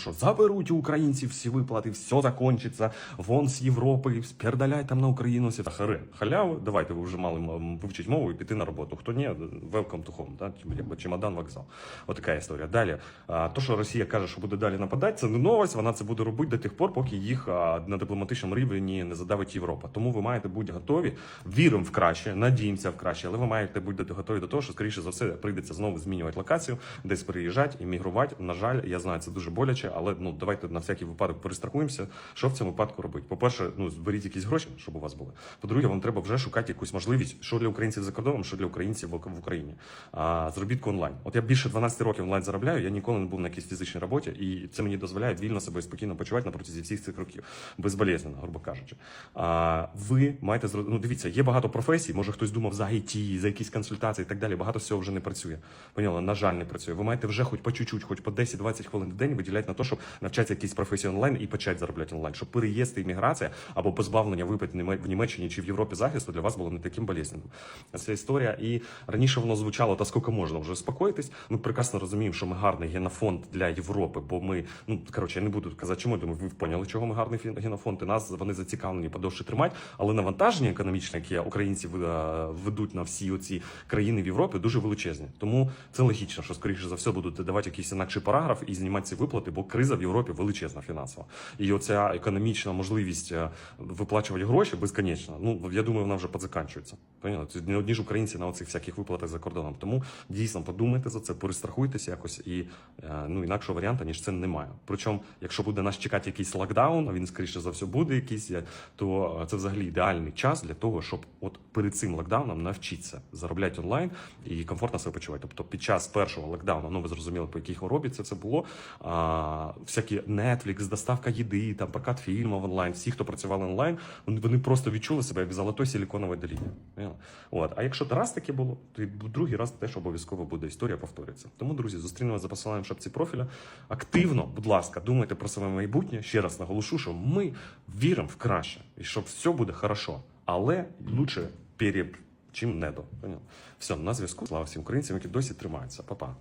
Що заберуть у українців всі виплати, все закончиться, вон з Європи, спердаляй там на Україну, та харе. Халяву, давайте ви вже мали вивчити мову і піти на роботу. Хто ні, welcome to home, да? чемодан, вокзал. Отака історія. Далі, то, що Росія каже, що буде далі нападати, це не новость, вона це буде робити до тих пор, поки їх на дипломатичному рівні не задавить Європа. Тому ви маєте бути готові, віримо в краще, надіємося в краще, але ви маєте бути готові до того, що, скоріше за все, прийдеться знову змінювати локацію, десь переїжджати, іммігрувати. На жаль, я знаю, це дуже боляче, але ну давайте на всякий випадок перестрахуємося. Що в цьому випадку робити? По-перше, ну зберіть якісь гроші, щоб у вас були. По-друге, вам треба вже шукати якусь можливість, що для українців за кордоном, що для українців в Україні. А заробітку онлайн. От я більше 12 років онлайн заробляю. Я ніколи не був на якійсь фізичній роботі, і це мені дозволяє вільно себе спокійно почувати на протязі всіх цих років, безболезненно, грубо кажучи. А ви маєте ну, дивіться, є багато професій. Може хтось думав за IT, за якісь консультації і так далі. Багато всього вже не працює. Поняла, на жаль, не працює. Ви маєте вже хоч по чуть-чуть, хоч по 10-20 хвилин в день виділяти на те, щоб навчатися якісь професії онлайн і почати заробляти онлайн, щоб переїзд і імміграція або позбавлення випит в Німеччині чи в Європі захисту для вас було не таким болезненним. Ця історія. І раніше воно звучало, та скільки можна вже успокоїтись. Ми прекрасно розуміємо, що ми гарний генофонд для Європи, бо ми, ну коротше, я не буду казати, чому я думаю, ви поняли, чого ми гарний генофонд, і нас вони зацікавлені подовше тримати. Але навантаження економічне, яке українці ведуть на всі оці країни в Європі, дуже величезні. Тому це логічно, що скоріше за все будуть давати якийсь інакший параграф і знімати ці виплати, бо криза в Європі величезна фінансова. І оця економічна можливість е, виплачувати гроші безконечно. Ну я думаю, вона вже подзаканчується. Поняли? Це не одні ж українці на оцих всяких виплатах за кордоном. Тому дійсно подумайте за це, перестрахуйтеся якось і е, ну інакшого варіанту, ніж це немає. Причому, якщо буде нас чекати якийсь локдаун, а він скоріше за все буде якийсь, е, то це взагалі ідеальний час для того, щоб от перед цим локдауном навчитися заробляти онлайн і комфортно себе почувати. Тобто під час першого локдауну, ну ви зрозуміли, по якій хворобі це, це було. А, всякі Netflix, доставка їди, там прокат фільмів онлайн, всі, хто працювали онлайн, вони, просто відчули себе як в золотой силіконовій доліні. От. А якщо раз таке було, то і другий раз теж обов'язково буде історія повториться. Тому, друзі, зустрінемося за посиланням в шапці профіля. Активно, будь ласка, думайте про своє майбутнє. Ще раз наголошу, що ми віримо в краще і що все буде хорошо. Але лучше перед чим недо. Все, на зв'язку. Слава всім українцям, які досі тримаються. Па-па.